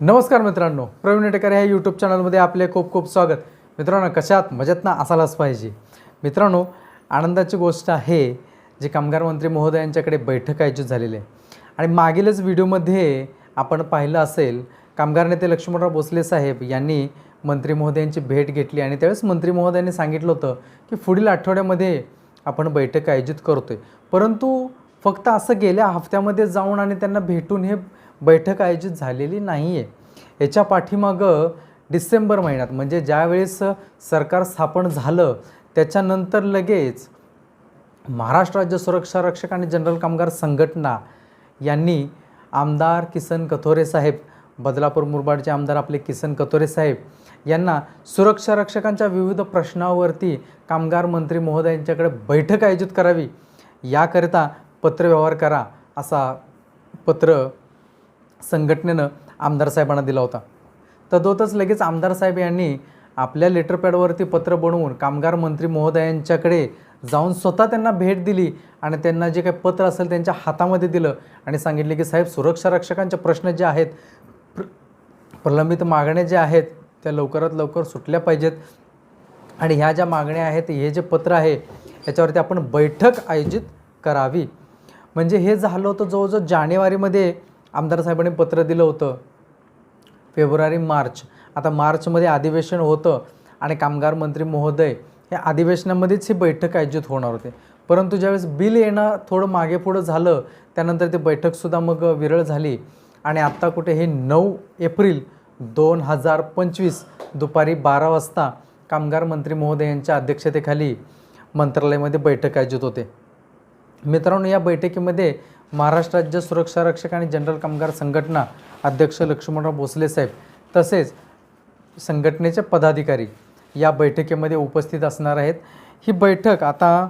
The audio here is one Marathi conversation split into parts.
नमस्कार मित्रांनो प्रवीण नेटेकर ह्या यूट्यूब चॅनलमध्ये आपले खूप खूप स्वागत. मित्रांनो कशात मजेत ना असायलाच पाहिजे. मित्रांनो आनंदाची गोष्ट आहे जी कामगार मंत्री महोदयांच्याकडे बैठक आयोजित झालेली आहे. आणि मागीलच व्हिडिओमध्ये आपण पाहिलं असेल कामगार नेते लक्ष्मणराव भोसले साहेब यांनी मंत्री महोदयांची भेट घेतली आणि त्यावेळेस मंत्री महोदयांनी सांगितलं होतं की पुढील आठवड्यामध्ये आपण बैठक आयोजित करतो आहे परंतु फक्त असं गेल्या हफ्त्यामध्ये जाऊन आणि त्यांना भेटून हे बैठक आयोजित झालेली नाही आहे याच्या पाठीमागं डिसेंबर महिन्यात म्हणजे ज्यावेळेस सरकार स्थापन झालं त्याच्यानंतर लगेच महाराष्ट्र राज्य सुरक्षा रक्षक आणि जनरल कामगार संघटना यांनी आमदार किसन कथोरे साहेब बदलापूर मुरबाडचे आमदार आपले किसन कथोरे साहेब यांना सुरक्षा रक्षकांच्या विविध प्रश्नावरती कामगार मंत्री महोदयांच्याकडे बैठक आयोजित करावी. याकरिता पत्रव्यवहार करा असा पत्र संघटनेनं आमदार साहेबांना दिला होता. तदोतच लगेच आमदार साहेब यांनी आपल्या लेटरपॅडवरती पत्र बनवून कामगार मंत्री महोदयांच्याकडे जाऊन स्वतः त्यांना भेट दिली आणि त्यांना जे काही पत्र असेल त्यांच्या हातामध्ये दिलं आणि सांगितले की साहेब सुरक्षा रक्षकांचे प्रश्न जे आहेत प्र प्रलंबित मागण्या ज्या आहेत त्या लवकरात लवकर सुटल्या पाहिजेत. आणि ह्या ज्या मागण्या आहेत हे जे पत्र आहे याच्यावरती आपण बैठक आयोजित करावी. म्हणजे हे झालं होतं जवळजवळ जानेवारीमध्ये आमदार साहेबांनी पत्र दिलं होतं. फेब्रुवारी मार्च. आता मार्चमध्ये अधिवेशन होतं आणि कामगार मंत्री महोदय या अधिवेशनामध्येच ही बैठक आयोजित होणार होते. परंतु ज्यावेळेस बिल येणं थोडं मागे पुढं झालं त्यानंतर ती बैठकसुद्धा मग विरळ झाली. आणि आत्ता कुठे हे नऊ एप्रिल दोन हजार पंचवीस दुपारी बारा वाजता कामगार मंत्री महोदय यांच्या अध्यक्षतेखाली मंत्रालयामध्ये बैठक आयोजित होते. मित्रांनो या बैठकीमध्ये महाराष्ट्र राज्य सुरक्षा रक्षक आणि जनरल कामगार संघटना अध्यक्ष लक्ष्मणराव भोसले साहेब तसेच संघटनेचे पदाधिकारी या बैठकीमध्ये उपस्थित असणार आहेत. ही बैठक आता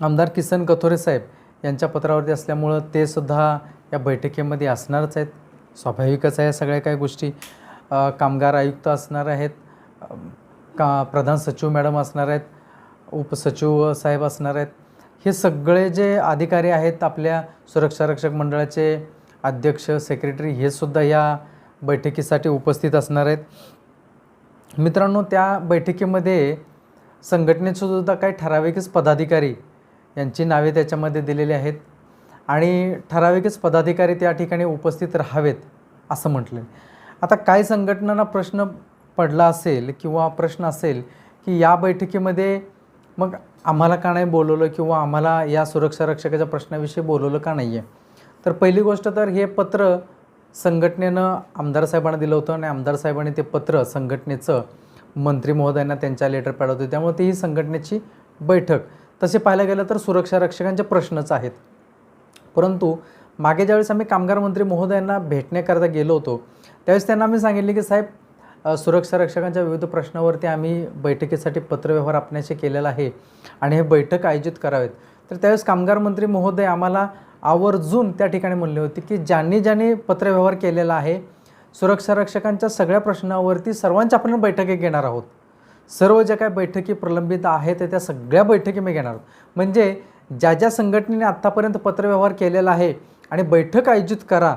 आमदार किसन कथोरे साहेब यांच्या पत्रावरती असल्यामुळं ते सुद्धा या बैठकीमध्ये असणारच आहेत. स्वाभाविकच आहे या सगळ्या काही गोष्टी. कामगार आयुक्त असणार आहेत. का प्रधान सचिव मॅडम असणार आहेत. उपसचिव साहेब असणार आहेत. हे सगळे जे अधिकारी आहेत आपल्या सुरक्षा रक्षक मंडळाचे अध्यक्ष सेक्रेटरी हे सुद्धा या बैठकीसाठी उपस्थित असणार आहेत. मित्रांनो त्या बैठकीमध्ये संघटनेचे सुद्धा काही ठराविकच पदाधिकारी यांची नावे त्याच्यामध्ये दिलेली आहेत आणि ठराविकच पदाधिकारी त्या ठिकाणी उपस्थित राहावेत असं म्हटलं आता काही संघटनांना प्रश्न पडला असेल किंवा प्रश्न असेल की या बैठकीमध्ये मग आम्हाला का नाही बोलवलं किंवा आम्हाला या सुरक्षा रक्षकाच्या प्रश्नाविषयी बोलवलं का नाही आहे तर पहिली गोष्ट तर हे पत्र संघटनेनं आमदार साहेबांना दिलं होतं आणि आमदार साहेबांनी ते पत्र संघटनेचं मंत्री महोदयांना त्यांच्या लेटर पॅड त्यामुळे ती ही संघटनेची बैठक. तसे पाहायला गेलं तर सुरक्षा रक्षकांचे प्रश्नच आहेत. परंतु मागे ज्यावेळेस आम्ही कामगार मंत्री महोदयांना भेटण्याकरता गेलो होतो त्यावेळेस त्यांना आम्ही सांगितले की साहेब सुरक्षा रक्षकांच्या विविध प्रश्नावरती आम्ही बैठकीसाठी पत्रव्यवहार आपल्याशी केलेला आहे आणि हे बैठक आयोजित करावेत. तर त्यावेळेस कामगार मंत्री महोदय आम्हाला आवर्जून त्या ठिकाणी म्हणले होते की ज्यांनी ज्यांनी पत्रव्यवहार केलेला आहे सुरक्षा रक्षकांच्या सगळ्या प्रश्नावरती सर्वांच्या आपण बैठकी घेणार आहोत. सर्व ज्या काही बैठकी प्रलंबित आहेत त्या सगळ्या बैठकी मी घेणार आहोत. म्हणजे ज्या ज्या संघटनेने आत्तापर्यंत पत्रव्यवहार केलेला आहे आणि बैठक आयोजित करा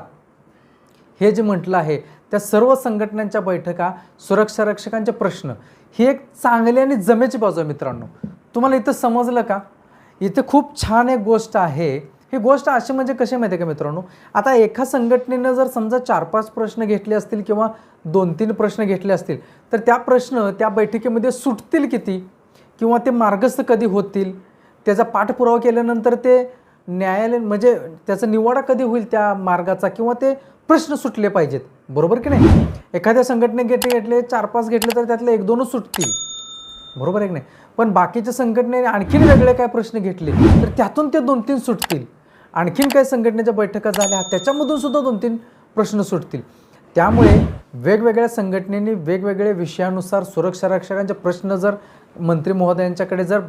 हे जे म्हटलं आहे त्या सर्व संघटनांच्या बैठका सुरक्षा रक्षकांचे प्रश्न ही एक चांगली आणि जमेची बाजू आहे मित्रांनो. तुम्हाला इथं समजलं का? इथं खूप छान एक गोष्ट आहे. ही गोष्ट अशी म्हणजे कशी माहिती आहे का मित्रांनो? आता एका संघटनेनं जर समजा चार पाच प्रश्न घेतले असतील किंवा दोन तीन प्रश्न घेतले असतील तर त्या प्रश्न त्या बैठकीमध्ये सुटतील किती? किंवा ते मार्गस्थ कधी होतील? त्याचा पाठपुरावा केल्यानंतर ते न्यायालय म्हणजे त्याचा निवाडा कधी होईल त्या मार्गाचा? किंवा ते प्रश्न सुटले पाहिजेत. बरोबर की नाही? एखाद्या संघटने घेतले घेतले चार पाच घेतले तर त्यातले एक दोनच सुटतील. बरोबर आहे की नाही? पण बाकीच्या संघटनेने आणखीन वेगळे काय प्रश्न घेतले तर त्यातून ते दोन तीन सुटतील. आणखीन काही संघटनेच्या बैठका झाल्या त्याच्यामधून सुद्धा दोन तीन प्रश्न सुटतील. त्यामुळे वेगवेगळ्या संघटनेने वेगवेगळ्या विषयानुसार सुरक्षा रक्षकांचे प्रश्न जर मंत्री महोदयांच्याकडे जर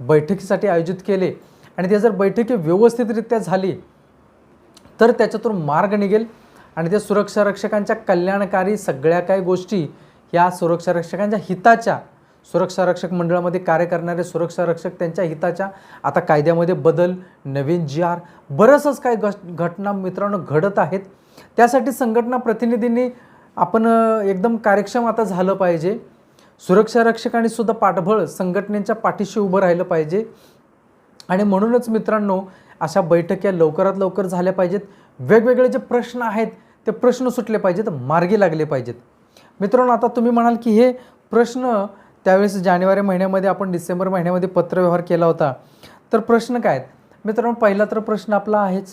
बैठकीसाठी आयोजित केले आणि ते जर बैठकी व्यवस्थितरित्या झाली तर त्याच्यातून मार्ग निघेल आणि त्या सुरक्षा रक्षकांच्या कल्याणकारी सगळ्या काही गोष्टी या सुरक्षा रक्षकांच्या हिताच्या सुरक्षा रक्षक मंडळामध्ये कार्य करणारे सुरक्षा रक्षक त्यांच्या हिताच्या आता कायद्यामध्ये बदल नवीन जी आर बरंचच काही घटना मित्रांनो घडत आहेत. त्यासाठी संघटना प्रतिनिधींनी आपण एकदम कार्यक्षम आता झालं पाहिजे. सुरक्षा रक्षकांनी सुद्धा पाठबळ संघटनेच्या पाठीशी उभं राहिलं पाहिजे. आणि म्हणूनच मित्रांनो अशा बैठक्या लवकरात लवकर झाल्या पाहिजेत. वेगवेगळे जे प्रश्न आहेत ते प्रश्न सुटले पाहिजेत मार्गी लागले पाहिजेत. मित्रांनो आता तुम्ही म्हणाल की हे प्रश्न त्यावेळेस जानेवारी महिन्यामध्ये आपण डिसेंबर महिन्यामध्ये पत्रव्यवहार केला होता. तर प्रश्न काय आहेत? मित्रांनो पहिला तर प्रश्न आपला आहेच.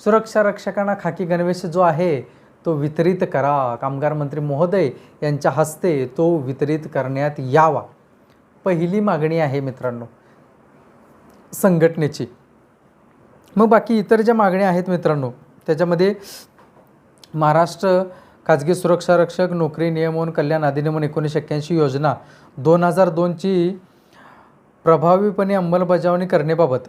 सुरक्षा रक्षकांना खाकी गणवेश जो आहे तो वितरित करा. कामगार मंत्री महोदय यांच्या हस्ते तो वितरित करण्यात यावा. पहिली मागणी आहे मित्रांनो संघटनेची. मग बाकी इतर ज्या मागण्या आहेत मित्रांनो त्याच्यामध्ये महाराष्ट्र खाजगी सुरक्षा रक्षक नोकरी नियमन कल्याण अधिनियमन एकोणीसशे एक्क्याऐंशी योजना दोन हजार दोनची प्रभावीपणे अंमलबजावणी करण्याबाबत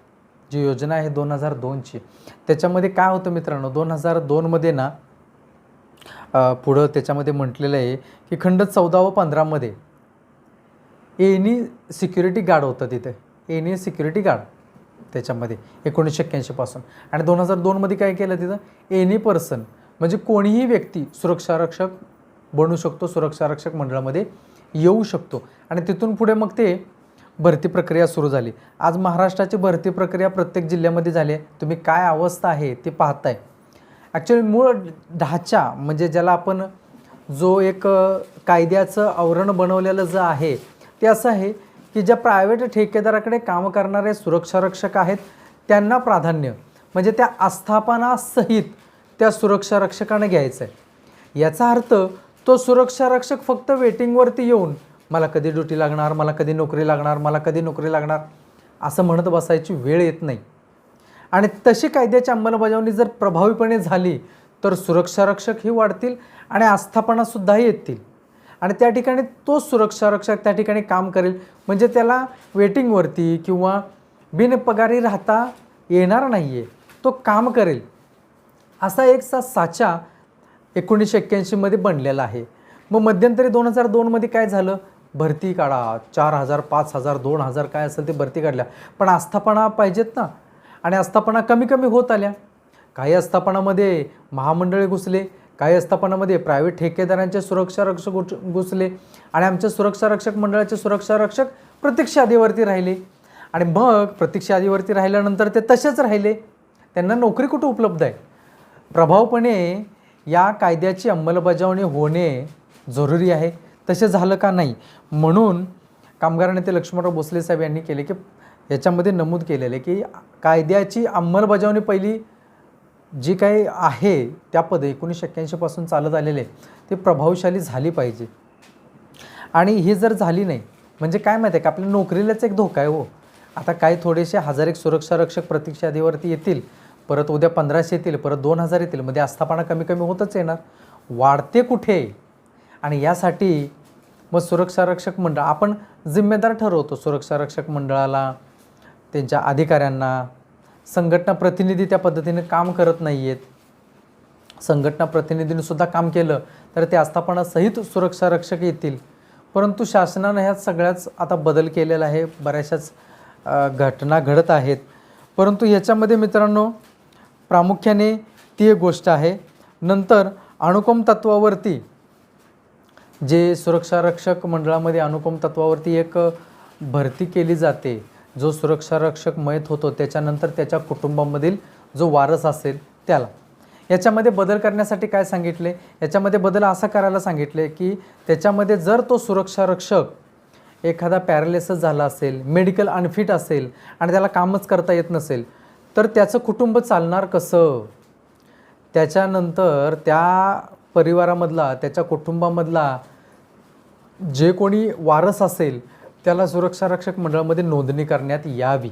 जी योजना आहे दोन हजार दोनची. त्याच्यामध्ये काय होतं मित्रांनो दोन हजार दोनमध्ये ना पुढं त्याच्यामध्ये म्हटलेलं आहे की खंड चौदा व पंधरामध्ये एनी सिक्युरिटी गार्ड होतं तिथे. एनी सिक्युरिटी गार्ड त्याच्यामध्ये एकोणीसशे एक्क्याऐंशीपासून आणि दोन हजार दोनमध्ये काय केलं तिथं? एनी पर्सन म्हणजे कोणीही व्यक्ती सुरक्षारक्षक बनू शकतो सुरक्षारक्षक मंडळामध्ये येऊ शकतो. आणि तिथून पुढे मग ते भरती प्रक्रिया सुरू झाली. आज महाराष्ट्राची भरती प्रक्रिया प्रत्येक जिल्ह्यामध्ये झाली आहे. तुम्ही काय अवस्था आहे ते पाहताय. ॲक्च्युली मूळ ढाचा म्हणजे ज्याला आपण जो एक कायद्याचं आवरण बनवलेलं जे आहे ते असं आहे की ज्या प्रायव्हेट ठेकेदाराकडे काम करणारे सुरक्षारक्षक आहेत त्यांना प्राधान्य. म्हणजे त्या आस्थापनासहित त्या सुरक्षारक्षकाने घ्यायचं आहे याचा अर्थ तो सुरक्षारक्षक फक्त वेटिंगवरती येऊन मला कधी ड्युटी लागणार? मला कधी नोकरी लागणार? मला कधी नोकरी लागणार? असं म्हणत बसायची वेळ येत नाही. आणि तशी कायद्याची अंमलबजावणी जर प्रभावीपणे झाली तर सुरक्षारक्षकही वाढतील आणि आस्थापनासुद्धाही येतील. आणि त्या ठिकाणी तो सुरक्षारक्षक त्या ठिकाणी काम करेल. म्हणजे त्याला वेटिंगवरती किंवा बिनपगारी राहता येणार नाही आहे तो काम करेल. असा एक सा साचा एकोणीसशे एक्क्याऐंशीमध्ये बनलेला आहे. मग मध्यंतरी दोन हजार दोनमध्ये काय झालं? भरती काढा. चार हजार पाच हजार दोन हजार काय असेल ते भरती काढल्या. पण आस्थापना पाहिजेत ना. आणि आस्थापना कमी कमी होत आल्या. काही आस्थापनामध्ये महामंडळे घुसले काही आस्थापनामध्ये प्रायव्हेट ठेकेदारांचे सुरक्षा रक्षक घुस- घुसले आणि आमच्या सुरक्षा रक्षक मंडळाचे सुरक्षा रक्षक प्रत्यक्ष यादीवरती राहिले. आणि मग प्रत्यक्ष यादीवरती राहिल्यानंतर ते तसेच राहिले. त्यांना नोकरी कुठं उपलब्ध आहे? प्रभावपणे या कायद्याची अंमलबजावणी होणे जरुरी आहे. तसे झालं का नाही? म्हणून कामगार नेते लक्ष्मणराव भोसले साहेब यांनी केले की याच्यामध्ये नमूद केलेलं आहे की कायद्याची अंमलबजावणी पहिली जी काही आहे त्या पद एकोणीसशे एक्क्याऐंशीपासून चालत आलेले ते प्रभावशाली झाली पाहिजे. आणि ही जर झाली नाही म्हणजे काय माहिती आहे का? आपल्या नोकरीलाच एक धोका आहे हो. आता काही थोडेसे हजार एक सुरक्षा रक्षक प्रतीक्षा येतील परत उद्या पंधराशे येतील परत दोन हजार येतील. मध्ये आस्थापना कमी कमी होतच येणार. वाढते कुठे? आणि यासाठी मग सुरक्षा रक्षक मंडळ आपण जिम्मेदार ठरवतो सुरक्षा रक्षक मंडळाला त्यांच्या अधिकाऱ्यांना. संघटना प्रतिनिधी त्या पद्धतीने काम करत नाही आहेत संघटना प्रतिनिधींनीसुद्धा काम केलं तर ते आस्थापनासहित सुरक्षा रक्षक येतील. परंतु शासनानं ह्यात सगळ्याच आता बदल केलेला आहे. बऱ्याचशाच घटना घडत आहेत. परंतु ह्याच्यामध्ये मित्रांनो प्रामुख्याने ती एक गोष्ट आहे. नंतर अणुकम तत्वावरती जे सुरक्षा रक्षक मंडळामध्ये अनुपम तत्वावरती एक भरती केली जाते जो सुरक्षा रक्षक मयत होतो त्याच्यानंतर त्याच्या कुटुंबामधील जो वारस असेल त्याला. याच्यामध्ये बदल करण्यासाठी काय सांगितले? याच्यामध्ये बदल असा करायला सांगितले की त्याच्यामध्ये जर तो सुरक्षा रक्षक एखादा पॅरालिसिस झाला असेल मेडिकल अनफिट असेल आणि त्याला कामच करता येत नसेल तर त्याचं कुटुंब चालणार कसं? त्याच्यानंतर त्या परिवारामधला त्याच्या कुटुंबामधला जे कोणी वारस असेल त्याला सुरक्षा रक्षक मंडळामध्ये नोंदणी करण्यात यावी.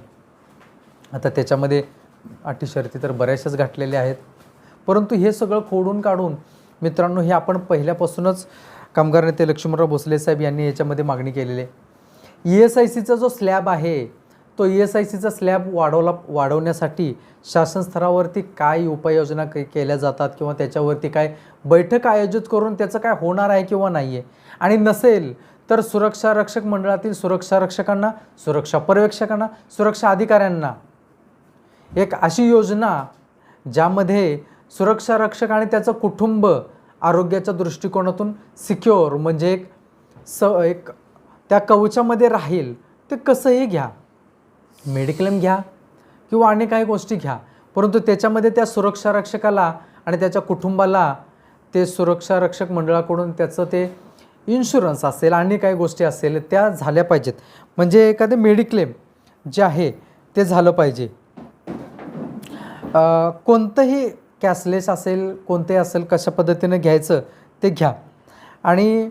आता त्याच्यामध्ये अटी शर्ती तर बऱ्याचशाच घातलेल्या आहेत. परंतु हे सगळं खोडून काढून मित्रांनो हे आपण पहिल्यापासूनच कामगार नेते लक्ष्मणराव भोसले साहेब यांनी याच्यामध्ये मागणी केलेली आहे. ई एस आय सीचा जो स्लॅब आहे तो ई एस आय सीचा स्लॅब वाढवला वाढवण्यासाठी शासन स्तरावरती काय उपाययोजना के केल्या जातात किंवा त्याच्यावरती काय बैठक आयोजित करून त्याचं काय होणार आहे किंवा नाही आहे? आणि नसेल तर सुरक्षा रक्षक मंडळातील सुरक्षा रक्षकांना सुरक्षा पर्यवेक्षकांना सुरक्षा अधिकाऱ्यांना एक अशी योजना ज्यामध्ये सुरक्षा रक्षक आणि त्याचं कुटुंब आरोग्याच्या दृष्टिकोनातून सिक्युअर म्हणजे एक स एक त्या कवचामध्ये राहील ते कसंही घ्या. मेडिक्लेम घ्या किंवा अनेक काही गोष्टी घ्या. परंतु त्याच्यामध्ये त्या सुरक्षा रक्षकाला आणि त्याच्या कुटुंबाला ते सुरक्षा रक्षक मंडळाकडून त्याचं ते इन्शुरन्स असेल आणि काही गोष्टी असेल त्या झाल्या पाहिजेत. म्हणजे एखादे मेडिक्लेम जे आहे ते झालं पाहिजे. कोणतंही कॅशलेस असेल कोणतंही असेल कशा पद्धतीनं घ्यायचं ते घ्या. आणि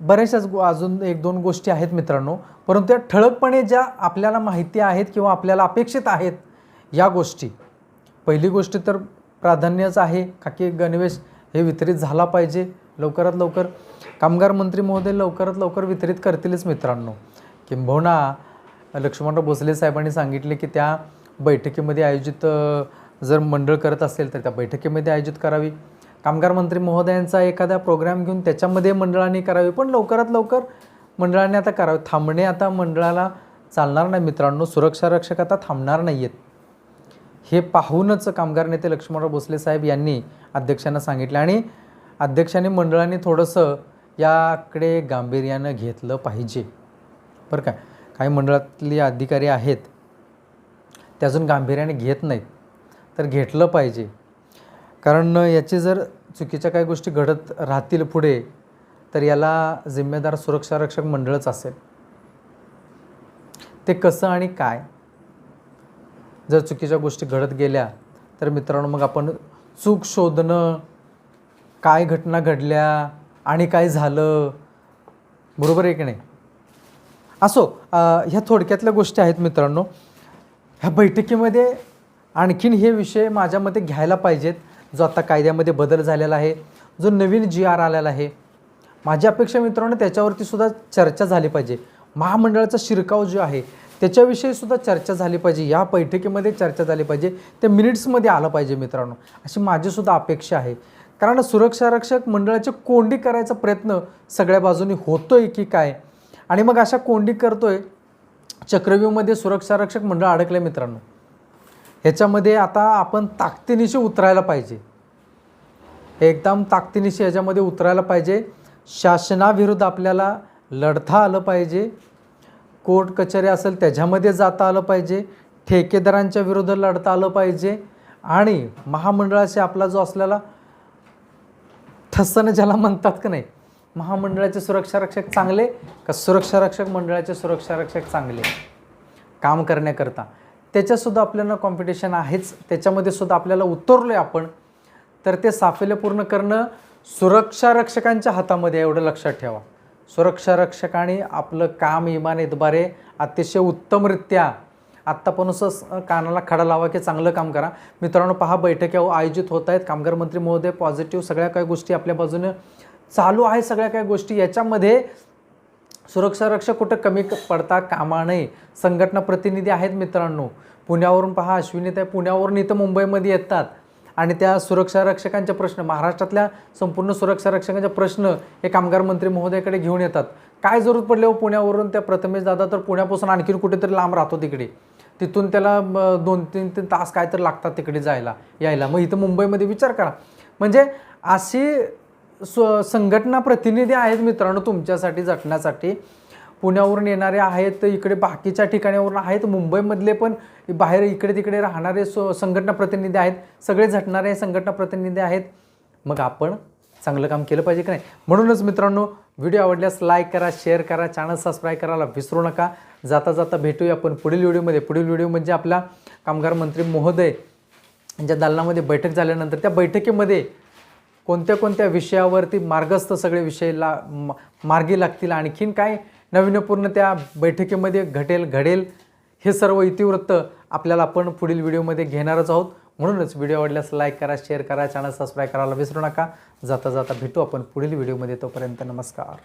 बऱ्याचशाच गो अजून एक दोन गोष्टी आहेत मित्रांनो. परंतु त्या ठळकपणे ज्या आपल्याला माहिती आहेत किंवा आपल्याला अपेक्षित आहेत या गोष्टी. पहिली गोष्ट तर प्राधान्यच आहे का की गणवेश हे वितरित झाला पाहिजे. लवकरात लवकर कामगार मंत्री महोदय लवकरात लवकर वितरित करतीलच मित्रांनो. किंबहुना लक्ष्मणराव भोसले साहेबांनी सांगितले की त्या बैठकीमध्ये आयोजित जर मंडळ करत असेल तर त्या बैठकीमध्ये आयोजित करावी. कामगार मंत्री महोदयांचा एखादा प्रोग्राम घेऊन त्याच्यामध्ये मंडळाने करावी. पण लवकरात लवकर मंडळाने आता करावे. थांबणे आता मंडळाला चालणार नाही मित्रांनो. सुरक्षा रक्षक आता थांबणार नाही आहेत हे पाहूनच कामगार नेते लक्ष्मणराव भोसले साहेब यांनी अध्यक्षांना सांगितलं आणि अध्यक्षांनी मंडळाने थोडंसं याकडे गांभीर्यानं घेतलं पाहिजे. बरं का? काही मंडळातले अधिकारी आहेत ते अजून गांभीर्याने घेत नाहीत. तर घेतलं पाहिजे. कारण याची जर चुकीच्या काही गोष्टी घडत राहतील पुढे तर याला जिम्मेदार सुरक्षा रक्षक मंडळच असेल. ते कसं आणि काय? जर चुकीच्या गोष्टी घडत गेल्या तर मित्रांनो मग आपण चूक शोधणं काय घटना घडल्या आणि काय झालं बरोबर आहे की नाही? असो ह्या थोडक्यातल्या गोष्टी आहेत मित्रांनो. ह्या बैठकीमध्ये आणखीन हे विषय माझ्या मते घ्यायला पाहिजेत. जो आता कायद्यामध्ये बदल झालेला आहे जो नवीन जी आर आलेला आहे. माझी अपेक्षा मित्रांनो त्याच्यावरती सुद्धा चर्चा झाली पाहिजे. महामंडळाचा शिरकाव जो आहे त्याच्याविषयी सुद्धा चर्चा झाली पाहिजे. या बैठकीमध्ये चर्चा झाली पाहिजे. ते मिनिट्समध्ये आलं पाहिजे मित्रांनो. अशी माझीसुद्धा अपेक्षा आहे. कारण सुरक्षा रक्षक मंडळाची कोंडी करायचा प्रयत्न सगळ्या बाजूनी होतोय की काय? आणि मग अशा कोंडी करतोय चक्रव्यूहमध्ये सुरक्षा रक्षक मंडळ अडकलं मित्रांनो. ह्याच्यामध्ये आता आपण ताकदीनिशी उतरायला पाहिजे. एकदम ताकदीनिशी ह्याच्यामध्ये उतरायला पाहिजे. शासनाविरुद्ध आपल्याला लढता आलं पाहिजे. कोर्ट कचेरी असेल त्याच्यामध्ये जाता आलं पाहिजे. ठेकेदारांच्या विरुद्ध लढता आलं पाहिजे. आणि महामंडळाशी आपला जो असलेला ठसणं ज्याला म्हणतात का नाही महामंडळाचे सुरक्षा रक्षक चांगले का सुरक्षा रक्षक मंडळाचे सुरक्षा रक्षक चांगले? काम करण्याकरता. त्याच्यातसुद्धा आपल्याला कॉम्पिटिशन आहेच. त्याच्यामध्ये सुद्धा आपल्याला उतरलो आहे आपण. तर ते साफल्य पूर्ण करणं सुरक्षा रक्षकांच्या हातामध्ये एवढं लक्षात ठेवा. सुरक्षा रक्षकाने आपलं काम इमानीद्वारे अतिशय उत्तमरित्या आत्तापासूनच कानाला खडा लावा की चांगलं काम करा. मित्रांनो पहा बैठकी आयोजित होत आहेत. कामगार मंत्री महोदय पॉझिटिव्ह सगळ्या काही गोष्टी आपल्या बाजूने चालू आहे सगळ्या काही गोष्टी. याच्यामध्ये सुरक्षा रक्षक कुठं कमी पडता कामा नये. संघटना प्रतिनिधी आहेत मित्रांनो. पुण्यावरून पहा अश्विनी त्या पुण्यावरून इथं मुंबईमध्ये येतात. आणि त्या सुरक्षा रक्षकांचे प्रश्न महाराष्ट्रातल्या संपूर्ण सुरक्षा रक्षकांचे प्रश्न हे कामगार मंत्री महोदयाकडे घेऊन येतात. काय जरूरत पडले हो पुण्यावरून? त्या प्रथमेश दादा तर पुण्यापासून आणखीन कुठेतरी लांब राहतो तिकडे. तिथून त्याला दोन तीन तीन तास काय तर लागतात तिकडे जायला यायला. मग इथं मुंबईमध्ये विचार करा. म्हणजे अशी स्व संघटना प्रतिनिधी आहेत मित्रांनो तुमच्यासाठी झटण्यासाठी पुण्यावरून येणारे आहेत इकडे बाकीच्या ठिकाणावरून आहेत मुंबईमधले पण बाहेर इकडे तिकडे राहणारे स संघटना प्रतिनिधी आहेत. सगळे झटणारे संघटना प्रतिनिधी आहेत. मग आपण चांगलं काम केलं पाहिजे की नाही? म्हणूनच मित्रांनो व्हिडिओ आवडल्यास लाईक करा शेअर करा चॅनल सबस्क्राईब करायला विसरू नका. जाता जाता भेटूया आपण पुढील व्हिडिओमध्ये. पुढील व्हिडिओ म्हणजे आपला कामगार मंत्री महोदय यांच्या दालनामध्ये बैठक झाल्यानंतर त्या बैठकीमध्ये कोणत्या कोणत्या विषयावरती मार्गस्थ सगळे विषय ला मा- मार्गी लागतील? आणखीन काय नवीनपूर्ण त्या बैठकीमध्ये घटेल घडेल हे सर्व इतिवृत्त आपल्याला आपण पुढील व्हिडिओमध्ये घेणारच आहोत. म्हणूनच व्हिडिओ आवडल्यास लाईक करा शेअर करा चॅनल सबस्क्राईब करायला विसरू नका. जाता जाता भेटू आपण पुढील व्हिडिओमध्ये. तोपर्यंत नमस्कार.